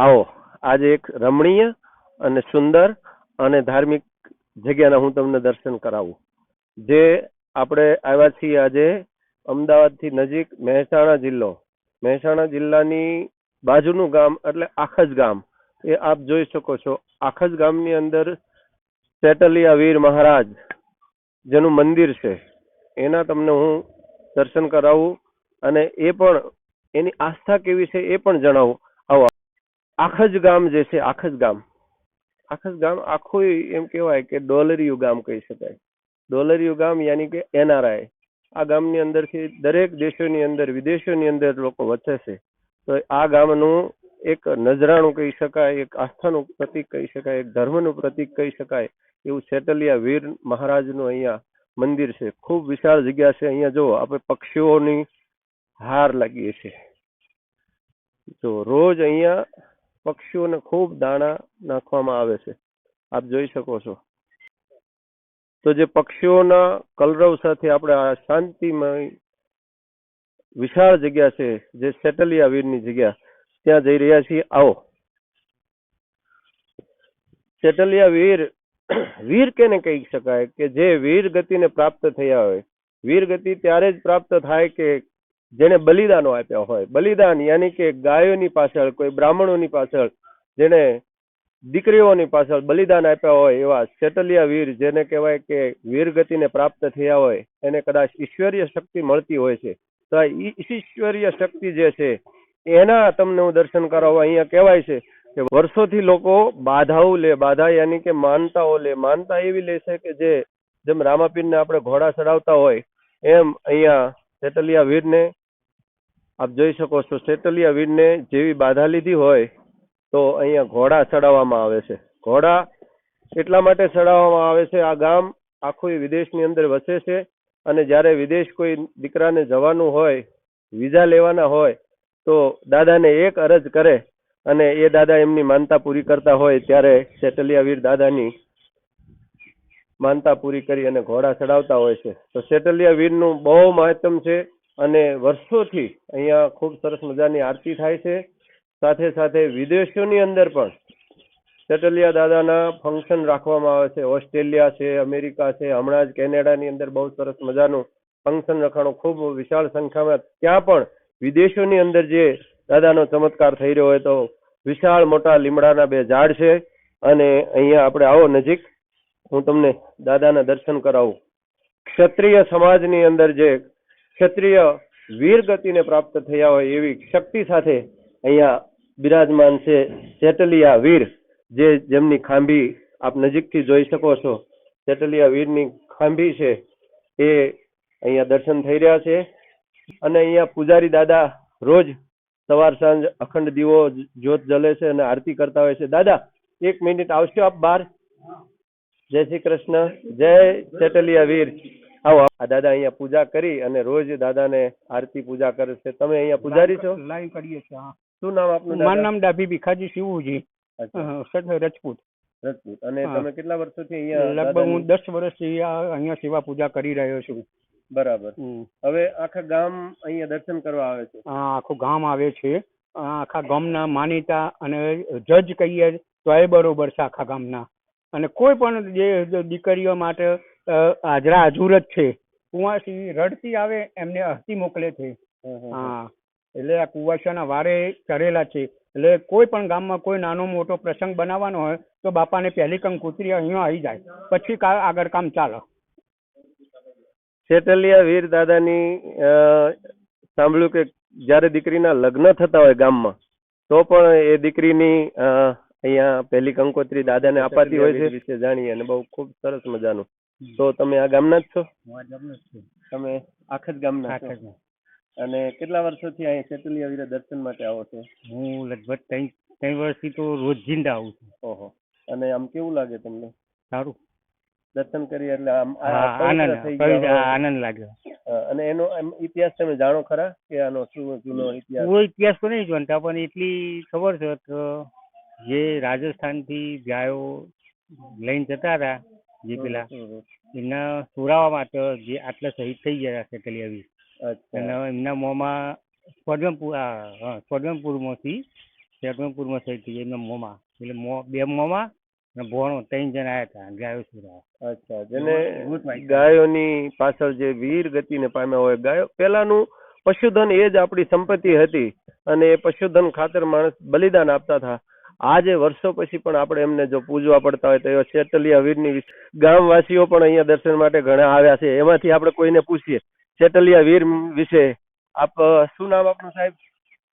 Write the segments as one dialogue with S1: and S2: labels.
S1: આવો, આજે એક રમણીય અને સુંદર અને ધાર્મિક જગ્યાના હું તમને દર્શન કરાવું. જે આપણે આવ્યા છીએ આજે અમદાવાદથી નજીક મહેસાણા જિલ્લો. મહેસાણા જિલ્લાની બાજુનું ગામ એટલે આખજ ગામ. એ આપ જોઈ શકો છો. આખજ ગામની અંદર સેટલિયા વીર મહારાજ જેનું મંદિર છે. એના તમને હું દર્શન કરાવું અને એ પણ એની આસ્થા કેવી છે એ પણ જણાવું. આવો આખજ ગામ જે છે, આખજ ગામ. આખજ ગામ આખું એમ કહેવાય કે ડોલરિયું ગામ કહી શકાય. ડોલરિયું ગામ યાની કે એનઆરઆઈ. આ ગામની અંદરથી દરેક દેશોની અંદર, વિદેશોની અંદર લોકો વસે છે. તો આ ગામનું એક નજરાણું કહી શકાય, એક આસ્થાનું પ્રતીક કહી શકાય, એક ધર્મનું પ્રતીક કહી શકાય. એવું સેટલિયા વીર મહારાજનું અહીંયા મંદિર છે. ખૂબ વિશાળ જગ્યા છે. અહીંયા જો આપણે પક્ષીઓની હાર લાગીએ છીએ. જો રોજ અહીંયા પક્ષીઓને ખૂબ દાણા નાખવામાં આવે છે. આપ જોઈ શકો છો. તો જે પક્ષીઓના કલરવ સાથે આપણે આ શાંતિમય વિશાળ જગ્યા છે, જે સેટલિયા વીરની જગ્યા, ત્યાં જઈ રહ્યા છીએ. આવો. સેટલિયા વીર વીર કેને કહી શકાય કે જે વીર ગતિને પ્રાપ્ત થયા હોય. વીર ગતિ ત્યારે જ પ્રાપ્ત થાય કે જેને બલિદાનો આપ્યા હોય. બલિદાન યાની કે ગાયોની પાછળ, કોઈ બ્રાહ્મણોની પાછળ જેને દીકરીઓની પાછળ બલિદાન આપ્યા હોય એવા સેટલિયા વીર, જેને કહેવાય કે વીર ગતિને પ્રાપ્ત થયા હોય, એને કદાચ ઈશ્વરીય શક્તિ મળતી હોય છે. તો આ ઈશ્વરીય શક્તિ જે છે, એના તમને હું દર્શન કરાવવા અહીંયા કહેવાય છે કે વર્ષોથી લોકો બાધાઓ લે, બાધા યાની કે માનતાઓ લે, માનતા એવી લે છે કે જે જેમ રામાપીરને આપણે ઘોડા ચડાવતા હોય, એમ અહીંયા સેટલિયા વીરને આપ જોઈ શકો છો સેટલિયા વીરને જેવી બાધા લીધી હોય તો અહીંયા ઘોડા ચડાવવામાં આવે છે. ઘોડા એટલા માટે ચડાવવામાં આવે છે, આ ગામ આખું વિદેશની અંદર વસે છે અને જ્યારે વિદેશ કોઈ દીકરાને જવાનું હોય, વિઝા લેવાના હોય, તો દાદાને એક અરજ કરે અને એ દાદા એમની માનતા પૂરી કરતા હોય ત્યારે સેટલિયા વીર દાદાની માનતા પૂરી કરી અને ઘોડા ચડાવતા હોય છે. તો સેટલિયા વીરનું બહુ મહત્તમ છે અને વર્ષોથી અહીંયા ખૂબ સરસ મજાની આરતી થાય છે. સાથે સાથે વિદેશોની અંદર પણ ચટલિયા દાદાના ફંક્શન રાખવામાં આવે છે. ઓસ્ટ્રેલિયા છે, અમેરિકા છે, હમણાં જ કેનેડાની અંદર બહુ સરસ મજાનું ફંક્શન રખાણું ખૂબ વિશાળ સંખ્યામાં. ત્યાં પણ વિદેશોની અંદર જે દાદાનો ચમત્કાર થઈ રહ્યો હોય તો વિશાળ મોટા લીમડાના બે ઝાડ છે. અને અહીંયા આપણે આવો નજીક, હું તમને દાદાના દર્શન કરાવું. ક્ષત્રિય સમાજની અંદર જે ક્ષત્રિય વીર ગતિને પ્રાપ્ત થયા હોય એવી શક્તિ સાથે અહીંયા બિરાજમાન છે ચેટલિયા વીર. જે જેમની ખાંભી આપ નજીકથી જોઈ શકો છો ચેટલિયા વીરની ખાંભી છે એ અહીંયા દર્શન થઈ રહ્યા છે. અને અહીંયા પૂજારી દાદા રોજ સવાર સાંજ અખંડ દીવો જ્યોત જલે છે અને આરતી કરતા હોય છે. દાદા, એક મિનિટ આવશો આપ બાર જય શ્રી કૃષ્ણ. જય ચેટલિયા વીર. આવો આ દાદા અહીંયા પૂજા કરી અને રોજ દાદાને આરતી પૂજા કરે છે. તમે અહીંયા પૂજારી છો?
S2: લાઈવ કરીએ છીએ હા.
S1: શું નામ આપનું
S2: મારું નામ ડાભી ભીખાજી શિવુજી. રજપૂત.
S1: રજપૂત. અને તમે કેટલા વર્ષોથી અહીંયા
S2: લગભગ હું દસ વર્ષથી અહીંયા સેવા પૂજા કરી રહ્યો છું.
S1: બરાબર. હવે આખા ગામ અહીંયા દર્શન કરવા આવે છે.
S2: હા આખું ગામ આવે છે. આખા ગામના માનીતા અને જજ કહીએ તો એ બરોબર છે આખા ગામના. અને કોઈ પણ જે દીકરીઓ માટે હાજરા હાજુર જ છે. કુવાસી રડતી આવે એમને હસ્તી મોકલે છે. હા. એટલે આ કુવાસાના વારે ચડેલા છે. એટલે કોઈ પણ ગામમાં કોઈ નાનો મોટો પ્રસંગ બનાવવાનો હોય તો બાપાને પહેલી કંકોત્રી અહીંયા આવી જાય. પછી આગળ કામ ચાલે.
S1: છેતલિયા વીર દાદાની સાંભળ્યું કે જ્યારે દીકરીના લગ્ન થતા હોય ગામમાં તો પણ એ દીકરીની અહીંયા પહેલી કંકોત્રી દાદાને અપાતી હોય છે. વિશે જાણીએ અને બહુ ખૂબ સરસ મજાનું. તો તમે આ ગામના જ છો? તમે આખા જ ગામના છો? અને કેટલા વર્ષોથી અહીં શેતલિયા વીરે દર્શન માટે આવો છો?
S2: હું લગભગ ત્રણ ત્રણ વર્ષથી તો રોજિંદા આવું છું.
S1: ઓહો. અને આમ કેવું લાગે તમને?
S2: સારું.
S1: દર્શન કરી એટલે આમ
S2: આનંદ લાગ્યો
S1: અને એનો ઇતિહાસ તમે જાણો ખરા કે આનો શું જૂનો ઇતિહાસ?
S2: કોઈ ઇતિહાસ તો નહીં જાણતા પણ એટલી ખબર છે કે જે રાજસ્થાનથી ગાયો લઈને જતા હતા જે પેલા. એમના સુરાવા માટે જે આટલા શહીદ થઈ ગયા કલિયાવી અને એમના મોંમાં સ્વર્ગમપુર સ્વર્ગમપુરમાંથી
S3: શેરમપુરમાં થઈ ગયા એમના મોમાં. એટલે મો બે મોમાં અને ભોણો ત્રણ જણ આવ્યા હતા ગાયો સુરા
S1: અચ્છા જેને ગાયોની પાછળ જે વીર ગતિને પામ્યા હોય ગાયો પેલાનું પશુધન એ જ આપણી સંપત્તિ હતી. અને એ પશુધન ખાતર માણસ બલિદાન આપતા હતા. આજે વર્ષો પછી પણ આપણે એમને જો પૂજવા પડતા હોય તો એવા શેતલિયા વીરની ગામવાસીઓ પણ અહીંયા દર્શન માટે ઘણા આવ્યા છે. એમાંથી આપણે કોઈને પૂછીએ. શેતલિયા વીર વિશે આપ શું નામ આપનું સાહેબ?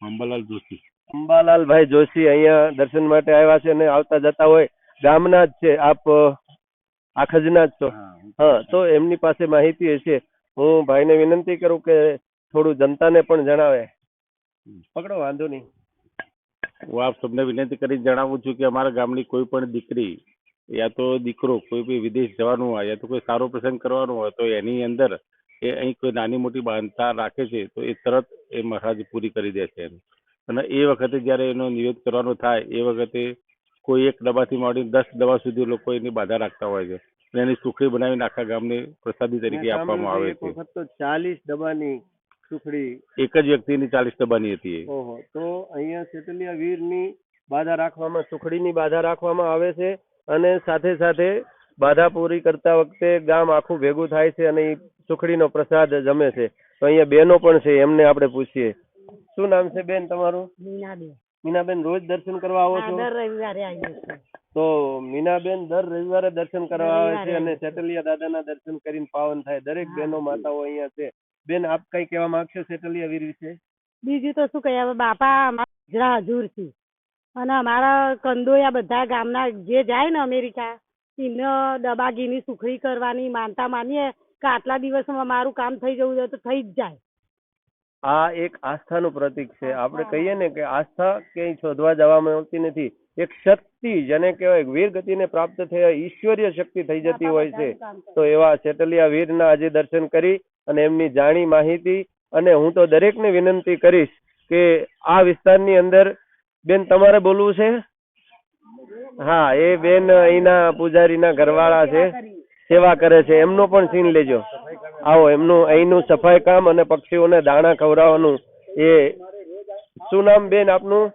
S4: અંબાલાલ જોશી.
S1: અંબાલાલભાઈ જોશી અહીંયા દર્શન માટે આવ્યા છે અને આવતા જતા હોય. ગામના જ છે. આપ આખજના જ છો. હા તો એમની પાસે માહિતી હશે. હું ભાઈને વિનંતી કરું કે થોડું જનતાને પણ જણાવે. પકડો વાંધો નહીં.
S4: હું આપ સૌને વિનંતી કરી જણાવું છું કે અમારા ગામની કોઈ પણ દીકરી યા તો દીકરો કોઈ બી વિદેશ જવાનું હોય યા તો કોઈ સારો પ્રસંગ કરવાનો હોય તો એની અંદર એ અહીં કોઈ નાની મોટી બાંધતા રાખે છે તો એ તરત એ મહારાજ પૂરી કરી દે છે અને એ વખતે જ્યારે એનો નિવેદ કરવાનો થાય એ વખતે કોઈ એક ડબ્બાથી માંડીને દસ ડબ્બા સુધી લોકો એની બાધા રાખતા હોય છે. એની સુખડી બનાવીને આખા ગામને પ્રસાદી તરીકે આપવામાં આવે છે.
S1: ચાલીસ ડબ્બાની સુખડી.
S4: એક જ વ્યક્તિની ચાલીસ ડબ્બાની હતી એ.
S1: ઓહો તો અહીંયા શેતલિયા વીરની બાધા રાખવામાં સુખડીની બાધા રાખવામાં આવે છે અને સાથે સાથે બાધા પૂરી કરતા વખતે ગામ આખું ભેગું થાય છે અને ઈ સુખડીનો પ્રસાદ જમે છે. તો અહીંયા બેનો પણ છે એમને આપણે પૂછીએ. શું નામ છે બેન તમારું?
S5: મીનાબેન.
S1: મીનાબેન રોજ દર્શન કરવા આવો
S5: હા,
S1: છો
S5: દર રવિવારે આવીએ છીએ.
S1: તો મીનાબેન દર રવિવારે દર્શન કરવા આવે છે. અને સેટલિયા દાદાના દર્શન કરીને પાવન થાય. દરેક. બહેનો માતાઓ અહીંયા છે. બેન આપ કઈ કહેવા માંગશો સેટલિયા વીર વિશે
S5: બીજું તો શું કહીએ હવે બાપા અમારા ગુજરાત હજુર છે. અને અમારા કંદોયા બધા ગામના જે જાય ને અમેરિકા એમને દબાગીની સુખડી કરવાની માનતા માનીએ કે આટલા દિવસમાં મારું કામ થઈ જવું જોઈએ તો થઈ જ જાય.
S1: આ એક આસ્થાનું પ્રતીક છે. આપણે કહીએ ને કે આસ્થા ક્યાંય શોધવા જવામાં આવતી નથી. એક શક્તિ જેને કહેવાય વીર ગતિને પ્રાપ્ત થયા ઈશ્વરીય શક્તિ થઈ જતી હોય છે. તો એવા સેટલિયા વીરના આજે દર્શન કરી અને એમની જાણી માહિતી અને હું તો દરેકને વિનંતી કરીશ કે આ વિસ્તારની અંદર બેન તમારે બોલવું છે? હા એ બેન અહીંના પૂજારીના ઘરવાળા છે. સેવા કરે છે. એમનો પણ સીન લેજો. આવો એમનું અહીંનું સફાઈ કામ અને પક્ષીઓને દાણા ખવડાવવાનું એ. શું નામ બેન આપનું?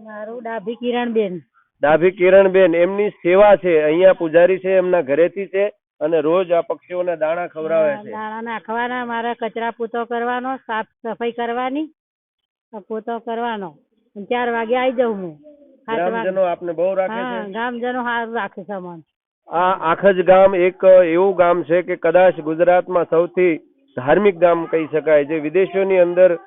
S5: મારું ડાભી કિરણબેન.
S1: ડાભી કિરણબેન એમની સેવા છે અહીંયા પૂજારી છે એમના ઘરેથી છે અને રોજ આ પક્ષીઓને દાણા ખવડાવે છે.
S5: દાણા નાખવાના મારા કચરા પૂતો કરવાનો સાફ સફાઈ કરવાની પોતો કરવાનો. ચાર વાગે આવી જાઉં હું.
S1: ગ્રામજનો આપને બહુ રાખે છે?
S5: ગામજનો સારું રાખે છે અમને.
S1: આ આખજ ગામ એક એવું ગામ છે કે કદાચ ગુજરાતમાં સૌથી ધાર્મિક ગામ કહી શકાય જે વિદેશોની અંદર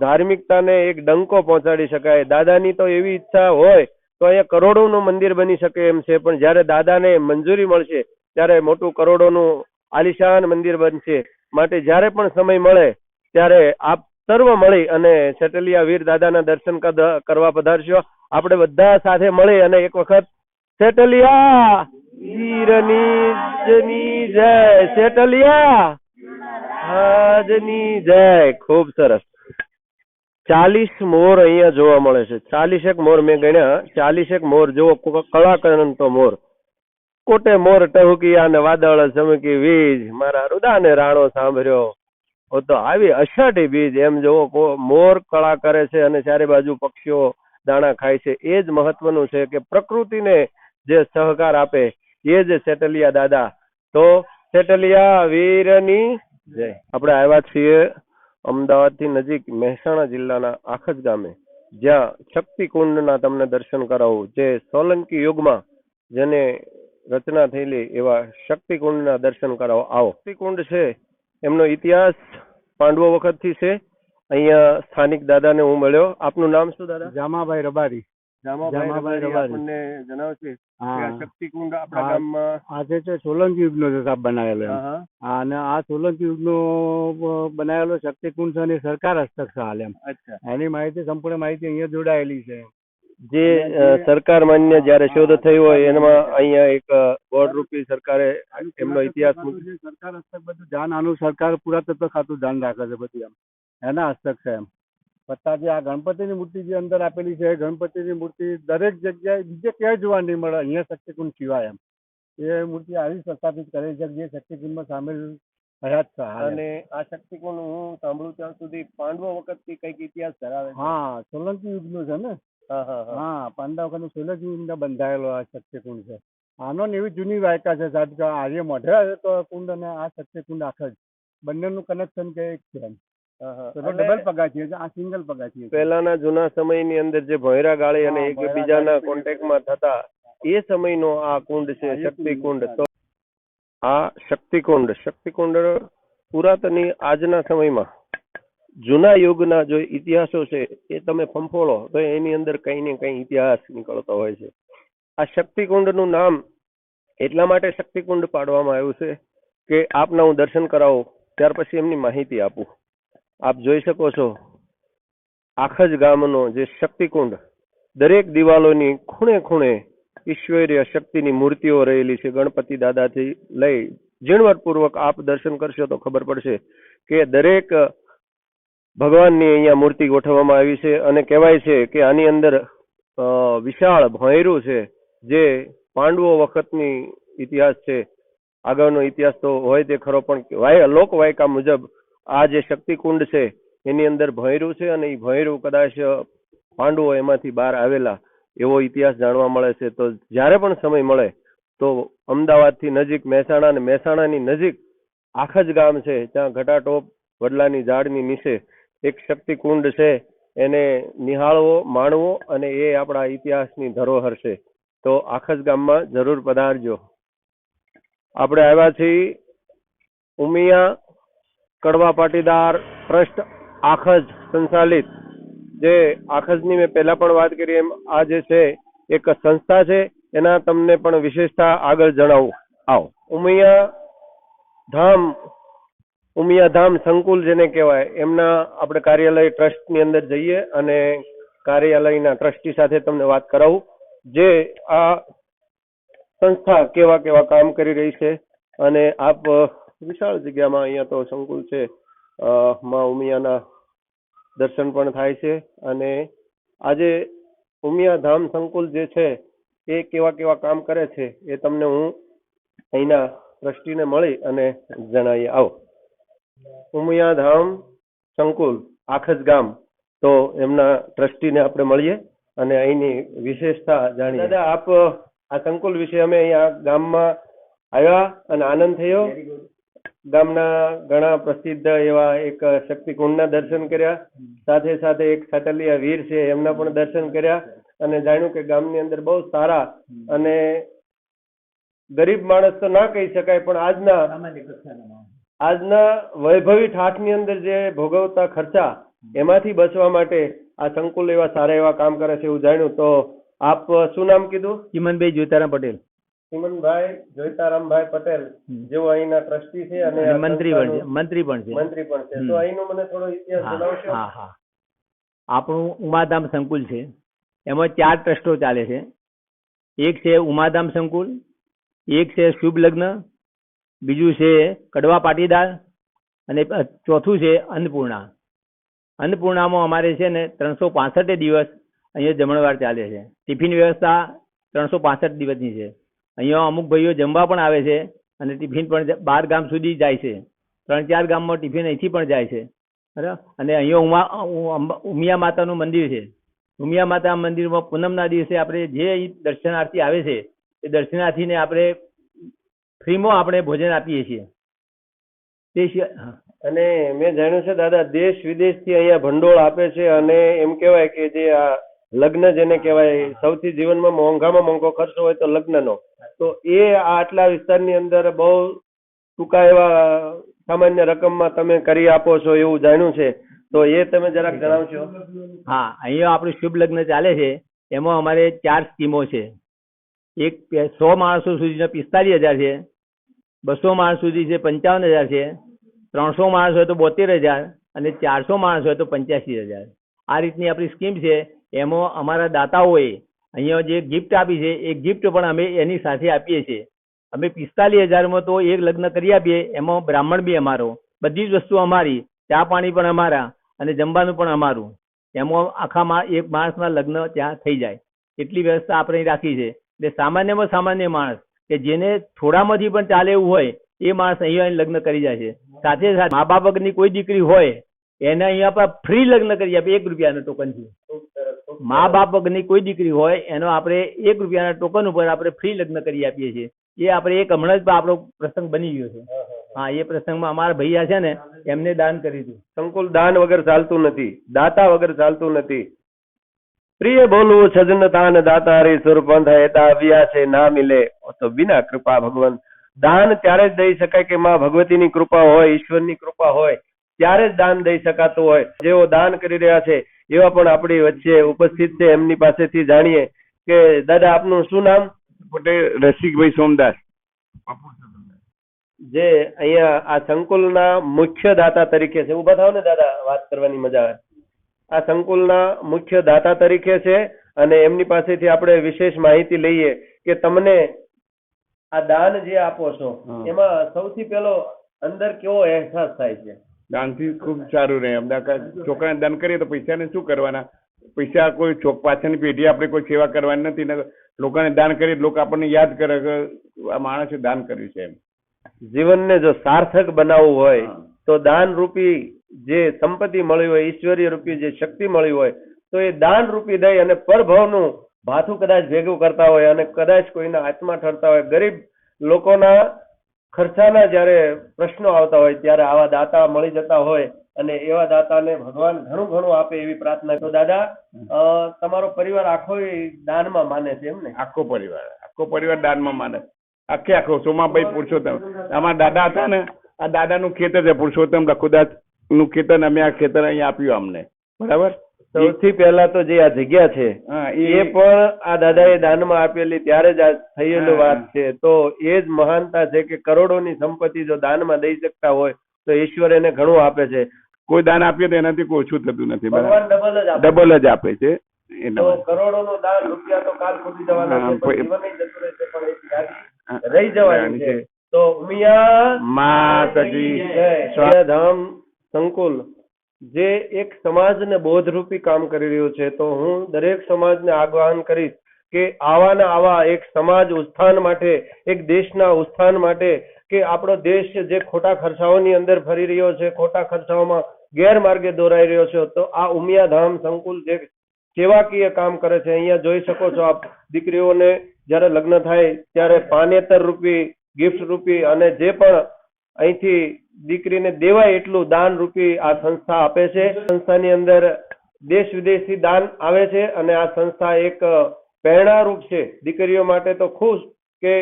S1: ધાર્મિકતાને એક ડંકો પહોંચાડી શકાય. દાદાની તો એવી ઈચ્છા હોય તો અહીંયા કરોડોનું મંદિર બની શકે એમ છે, પણ જ્યારે દાદાને મંજૂરી મળશે, ત્યારે મોટું કરોડોનું આલિશાન મંદિર બનશે. માટે જ્યારે પણ સમય મળે, ત્યારે આપ સર્વ મળી અને સેટલિયા વીર દાદાના દર્શન કરવા પધારશો. આપણે બધા સાથે મળી અને એક વખત સેટલિયા વીરની જય સેટલિયા હાજની જય. ખૂબ સરસ. ચાલીસ મોર અહીંયા જોવા મળે છે. ચાલીસેક મોર મેં ગણ્યા. ચાલીસેક મોર જોવો ક- કળાકરંતો મોર. કોટે મોર ટહુકિયા ને વાદળ ચમકી વીજ. મારા રુદાને રાણો સાંભળ્યો. હો તો આવી અષાઢી બીજ. એમ જોવો મોર કળા કરે છે અને ચારે બાજુ પક્ષીઓ દાણા ખાય છે. એ જ મહત્વનું છે કે પ્રકૃતિને જે સહકાર આપે, એ જ સેટલિયા દાદા. તો સેટલિયા વીરની જય. આપણે આવ્યા છીએ અમદાવાદથી નજીક મહેસાણા જિલ્લાના આખજ ગામે, જ્યાં શક્તિકુંડના તમને દર્શન કરાવું, જે સોલંકી યુગમાં જેને રચના થયેલી એવા શક્તિકુંડના દર્શન કરાવો, આવો. શક્તિકુંડ છે, એમનો ઇતિહાસ પાંડવો વખતથી છે. અહીંયા સ્થાનિક દાદાને હું મળ્યો. આપનું નામ શું, દાદા?
S2: જામાભાઈ રબારી.
S1: જામાભાઈ
S2: જામાભાઈ
S1: રબારી
S2: રબારી.
S1: આપણને જણાવશે કે આ શક્તિકુંડ આપણા ગામમાં
S2: આજે છે સોલંકી યુગનો છે સાહેબ બનાવેલો
S1: હા,
S2: અને આ સોલંકી યુગનો બનાવેલો શક્તિકુંડ છે અને સરકાર હસ્તક છે હાલ એમ. એની માહિતી સંપૂર્ણ માહિતી અહીંયા જોડાયેલી છે.
S1: જે સરકાર માન્ય જ્યારે શોધ થયો હોય એમાં અહીંયા એક બોર્ડ રૂપી સરકારે એમનો ઇતિહાસ
S2: સરકાર હસ્તક બધું ધ્યાન આનું સરકાર પુરાતત્વ ખાતું ધ્યાન રાખે છે બધું એમ. એના હસ્તક છે એમ. પત્તા જે આ ગણપતિની મૂર્તિ જે અંદર આપેલી છે ગણપતિની મૂર્તિ દરેક જગ્યાએ બીજે ક્યાંય જોવા નહીં મળે અહીંયા શક્તિકુંડ સિવાય એમ. એ મૂર્તિ આવી સ્થાપિત કરેલી છે જે શક્તિકુંડમાં સામેલ થયા જ છે
S1: અને આ શક્તિકુંડ હું સાંભળું ત્યાં સુધી પાંડવો વખતથી કંઈક ઇતિહાસ ધરાવે
S2: હા સોલંકી યુગનું છે ને?
S1: હા
S2: પાંડવ વખતનો સોલંકી અંદર બંધાયેલો આ શક્તિકુંડ છે. આનો ને એવી જૂની વાયકા છે સાહેબ કે આર્ય મોઢે તો કુંડ અને આ શક્તિકુંડ આખા જ બંનેનું કનેક્શન કે એક છે એમ. ડબલ પગાથિયું છે આ સિંગલ પગાથિયું
S1: પહેલાના જૂના સમયની અંદર જે ભોયરા ગાળી અને એકબીજાના કોન્ટેક્ટમાં થતા એ સમયનો આ કુંડ છે શક્તિકુંડ. તો આ શક્તિકુંડ શક્તિકુંડ પુરાતની આજના સમયમાં જૂના યુગના જો ઇતિહાસો છે એ તમે ફંફોળો તો એની અંદર કંઈ ને કંઈ ઇતિહાસ નીકળતો હોય છે. આ શક્તિકુંડનું નામ એટલા માટે શક્તિકુંડ પાડવામાં આવ્યું છે કે આપના હું દર્શન કરાવું ત્યાર પછી એમની માહિતી આપું. આપ જોઈ શકો છો. આખા ગામનો જે શક્તિકુંડ, દરેક દિવાલોની ખૂણે ખૂણે ઈશ્વરીય શક્તિની મૂર્તિઓ રહેલી છે ગણપતિ દાદાથી લઈ. ઝીણવટપૂર્વક આપ દર્શન કરશો તો ખબર પડશે કે દરેક ભગવાનની અહીંયા મૂર્તિ ગોઠવવામાં આવી છે અને કહેવાય છે કે આની અંદર વિશાળ ભોંયરું છે જે પાંડવો વખતની ઇતિહાસ છે. આગળનો ઇતિહાસ તો હોય તે ખરો પણ વાય, લોકવાયકા મુજબ આ જે શક્તિકુંડ છે, એની અંદર ભૈરું છે અને એ ભોંયરું કદાચ પાંડવો એમાંથી બહાર આવેલા, એવો ઇતિહાસ જાણવા મળે છે. તો જ્યારે પણ સમય મળે, તો અમદાવાદથી નજીક મહેસાણા અને મહેસાણાની નજીક આખ જ ગામ છે, ત્યાં ઘટાટોપ વડલાની ઝાડની નીચે એક શક્તિકુંડ છે, એને નિહાળવો, માણવો અને એ આપણા ઇતિહાસની ધરોહર છે. તો આખ જ ગામમાં જરૂર પધારજો. આપણે આવ્યા છીએ ઉમિયા કડવા પાટીદાર ટ્રસ્ટ આખજ સંચાલિત. જે આખજની મેં પહેલાં પણ વાત કરી એમ આ જે છે એક સંસ્થા છે એના તમને પણ વિશેષતા આગળ જણાવું. આવો. ઉમિયા ધામ ઉમિયા ધામ સંકુલ જેને કહેવાય એમના આપણે કાર્યાલય ટ્રસ્ટની અંદર જઈએ અને કાર્યાલયના ટ્રસ્ટી સાથે તમને વાત કરાવું. જે આ સંસ્થા કેવા કેવા કામ કરી રહી છે અને આપ વિશાળ જગ્યામાં અહીંયા તો સંકુલ છે. માં ઉમિયાના દર્શન પણ થાય છે અને આજે ઉમિયા ધામ સંકુલ જે છે એ કેવા કેવા કામ કરે છે એ તમને હું અહીંના ટ્રસ્ટીને મળી અને જણાવી આવો. ઉમિયા ધામ સંકુલ આખજ ગામ તો એમના ટ્રસ્ટીને આપણે મળીએ અને અહીંની વિશેષતા જાણીએ. દાદા આપ આ સંકુલ વિશે અમે અહીંયા ગામમાં આવ્યા અને આનંદ થયો? ગામના ઘણા પ્રસિદ્ધ એવા એક શક્તિકુંડના દર્શન કર્યા. સાથે સાથે એક સાટલિયા વીર છે એમના પણ દર્શન કર્યા. અને જાણ્યું કે ગામની અંદર બહુ સારા અને ગરીબ માણસ તો ના કહી શકાય પણ આજના આજના વૈભવી ઠાઠની અંદર જે ભોગવતા ખર્ચા એમાંથી બચવા માટે આ સંકુલ એવા સારા એવા કામ કરે છે એવું જાણ્યું. તો આપ શું નામ કીધું?
S3: ચિમનભાઈ જોતારામ પટેલ.
S1: ચિમનભાઈ જોઈતારામભાઈ પટેલ જેઓ અહીંના ટ્રસ્ટી છે અને
S3: મંત્રી પણ છે. મંત્રી પણ છે.
S1: મંત્રી પણ છે. તો અહીંનો મને થોડો ઇતિહાસ જણાવશો?
S3: હા હા. આપણું ઉમાધામ સંકુલ છે. એમાં ચાર ટ્રસ્ટો ચાલે છે. એક છે ઉમાધામ સંકુલ એક છે શુભ લગ્ન બીજું છે કડવા પાટીદાર અને ચોથું છે અન્નપૂર્ણા. અન્નપૂર્ણામાં અમારે છે ને ત્રણસો પાસઠ દિવસ અહીંયા જમણવાર ચાલે છે. ટિફિન વ્યવસ્થા ત્રણસો પાસઠ દિવસની છે. અહીંયા અમુક ભાઈઓ જમવા પણ આવે છે અને ટિફિન પણ બાર ગામ સુધી જાય છે. ત્રણ ચાર ગામમાં ટિફિન અહીંથી પણ જાય છે. બરાબર? અને અહીંયા ઉમા ઉમિયા માતાનું મંદિર છે. ઉમિયા માતા મંદિરમાં પૂનમના દિવસે આપણે જે અહીં દર્શનાર્થી આવે છે, એ દર્શનાર્થીને આપણે ફ્રીમાં આપણે ભોજન આપીએ છીએ. તે
S1: અને મેં જાણ્યું છે, દાદા, દેશ વિદેશથી અહીંયા ભંડોળ આપે છે અને એમ કહેવાય કે જે આ લગ્ન જેને કહેવાય, સૌથી જીવનમાં મોંઘામાં મોંઘો ખર્ચો હોય તો લગ્નનો. તો એ આટલા વિસ્તારની અંદર બહુ ટૂંકા એવા સામાન્ય રકમમાં તમે કરી આપો છો એવું જાણ્યું છે. તો એ તમે જરાક જણાવશો.
S3: હા, અહીંયા આપણું શુભ લગ્ન ચાલે છે. એમાં અમારે ચાર સ્કીમો છે. એક સો માણસો સુધીનો પિસ્તાલીસ હજાર છે. બસો માણસ સુધી છે પંચાવન હજાર છે. ત્રણસો માણસ હોય તો બોતેર હજાર અને ચારસો માણસ હોય તો પંચ્યાસી હજાર. આ રીતની આપણી સ્કીમ છે. એમાં અમારા દાતાઓએ અહીંયા જે ગિફ્ટ આપી છે, એ ગિફ્ટ પણ અમે એની સાથે આપીએ છીએ. અમે પિસ્તાલીસ હજારમાં તો એક લગ્ન કરી આપીએ, એમાં બ્રાહ્મણ બી અમારો. બધી જ વસ્તુ અમારી, ચા પાણી પણ અમારા અને જમવાનું પણ અમારું. એમાં આખા એક માણસના લગ્ન ત્યાં થઈ જાય. એટલી વ્યવસ્થા આપણે રાખી છે. એટલે સામાન્યમાં સામાન્ય માણસ કે જેને થોડામાંથી પણ ચાલે એવું હોય, એ માણસ અહીંયા લગ્ન કરી જાય છે. સાથે સાથે મા બાપ વગરની કોઈ દીકરી હોય, એને અહીંયા આપણે ફ્રી લગ્ન કરી આપે એક રૂપિયાના
S1: સરસ ખૂબ
S3: મા બાપ વગરની કોઈ દીકરી હોય એનો આપણે એક રૂપિયાના ટોકન ઉપર આપણે ફ્રી લગ્ન કરી આપીએ છીએ. એ આપણે એક હમણાં જ આપણો પ્રસંગ બની ગયો છે. હા એ પ્રસંગમાં અમારા ભૈયા છે ને એમને દાન કર્યું હતું.
S1: સંકુલ દાન વગર ચાલતું નથી દાતા વગર ચાલતું નથી. પ્રિય બોલવું સજન તાન દાતા રે સુરપંથ હેતા આવ્યા છે ના મિલે. તો વિના કૃપા ભગવાન. દાન ત્યારે જ દઈ શકાય કે માં ભગવતીની કૃપા હોય ઈશ્વરની કૃપા હોય. ત્યારે જ દાન દઈ શકાતું હોય. જેઓ દાન કરી રહ્યા છે એવા પણ આપણી વચ્ચે ઉપસ્થિત છે. એમની પાસેથી જાણીએ કે દાદા આપનું શું નામ?
S6: પટેલ રસિકભાઈ સોમદાસ.
S1: જે અહીંયા આ સંકુલના મુખ્ય દાતા તરીકે છે. ઊભા થાવ ને દાદા વાત કરવાની મજા આવે. આ સંકુલના મુખ્ય દાતા તરીકે છે અને એમની પાસેથી આપણે વિશેષ માહિતી લઈએ કે તમને આ દાન જે આપો છો એમાં સૌથી પહેલો અંદર કેવો અહેસાસ થાય છે?
S6: દાનથી ખૂબ સારું રહે. છોકરાને દાન કરીએ તો પૈસાને શું કરવાના? પૈસા કોઈ છોક પાછળની પેઢી આપણે કોઈ સેવા કરવાની નથી. ને લોકોને દાન કરીએ લોકો આપણને યાદ કરે કે આ માણસે દાન કર્યું છે એમ.
S1: જીવનને જો સાર્થક બનાવવું હોય તો દાન રૂપી જે સંપત્તિ મળી હોય ઈશ્વરીય રૂપી જે શક્તિ મળી હોય તો એ દાન રૂપી દઈ અને પરભવનું ભાથું કદાચ ભેગું કરતા હોય અને કદાચ કોઈના હાથમાં ઠરતા હોય. ગરીબ લોકોના ખર્ચાના જ્યારે પ્રશ્નો આવતા હોય, ત્યારે આવા દાતા મળી જતા હોય અને એવા દાતાને ભગવાન ઘણું ઘણું આપે એવી પ્રાર્થના. તો દાદા તમારો પરિવાર આખો દાનમાં માને છે એમ ને?
S6: આખો પરિવાર આખો પરિવાર દાનમાં માને. આખે આખો, સોમાભાઈ, પુરુષોત્તમ. અમારા દાદા હતા ને, આ દાદાનું ખેતર છે પુરુષોત્તમ લખુદાસનું ખેતર અમે આ ખેતર અહીંયા આપ્યું અમને બરાબર?
S1: સૌથી પહેલા તો જે આ જગ્યા છે એ પણ આ દાદાએ દાનમાં આપેલી ત્યારે જ આ થયેલું વાત છે. તો એ જ મહાનતા છે કે કરોડોની સંપત્તિ જો દાનમાં દઈ શકતા હોય તો ઈશ્વર એને ઘણું આપે છે.
S6: કોઈ દાન આપીએ તો એનાથી કોઈ ઓછું થતું નથી
S1: ડબલ જ આપે
S6: ડબલ જ આપે છે.
S1: કરોડોનું દાન રૂપિયા તો કાલ ફૂટી જવાના છે પણ. રહી જવાની છે. તો ઉમિયા મા સંકુલ. જે એક સમાજને બોધરૂપી કામ કરી રહ્યું છે, તો હું દરેક સમાજને આહ્વાન કરીશ કે આવાના આવા એક સમાજ ઉત્થાન માટે, એક દેશના ઉત્થાન માટે કે આપણો દેશ જે ખોટા ખર્ચાઓની અંદર ફરી રહ્યો છે, ખોટા ખર્ચાઓમાં ગેરમાર્ગે દોરાઈ રહ્યો છે, તો આ ઉમિયાધામ સંકુલ જે સેવાકીય કામ કરે છે, અહીંયા જોઈ શકો છો આપ દીકરીઓને જ્યારે લગ્ન થાય ત્યારે પાનેતર રૂપી, ગિફ્ટ રૂપી અને જે પણ અહીંથી દીકરીને દેવાય એટલું દાન રૂપી આ સંસ્થા આપે છે. સંસ્થાની અંદર દેશ વિદેશથી દાન આવે છે અને આ સંસ્થા એક પ્રેરણારૂપ છે. દીકરીઓ માટે તો ખુશ કે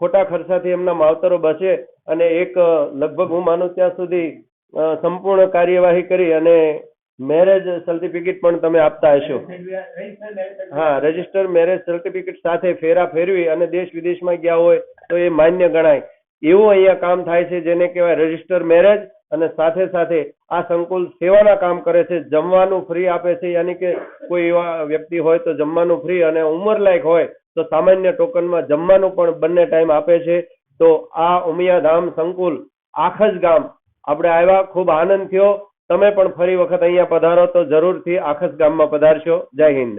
S1: ખોટા ખર્ચાથી એમના માવતરો બચે અને એક લગભગ હું માનું ત્યાં સુધી સંપૂર્ણ કાર્યવાહી કરી અને મેરેજ સર્ટિફિકેટ પણ તમે આપતા હશો. હા રજિસ્ટર મેરેજ સર્ટિફિકેટ સાથે ફેરા ફેરવી અને દેશ વિદેશમાં ગયા હોય તો એ માન્ય ગણાય. એવું અહીંયા કામ થાય છે જેને કહેવાય રજિસ્ટર મેરેજ અને સાથે સાથે આ સંકુલ સેવાના કામ કરે છે, જમવાનું ફ્રી આપે છે. યાની કે કોઈ એવા વ્યક્તિ હોય તો જમવાનું ફ્રી અને ઉંમરલાયક હોય તો સામાન્ય ટોકનમાં જમવાનું પણ બંને ટાઈમ આપે છે. તો આ ઉમિયાધામ સંકુલ, આખજ ગામ, આપણે આવ્યા, ખૂબ આનંદ થયો. તમે પણ ફરી વખત અહીંયા પધારો તો જરૂરથી આખજ ગામમાં પધારશો. જય હિન્દ.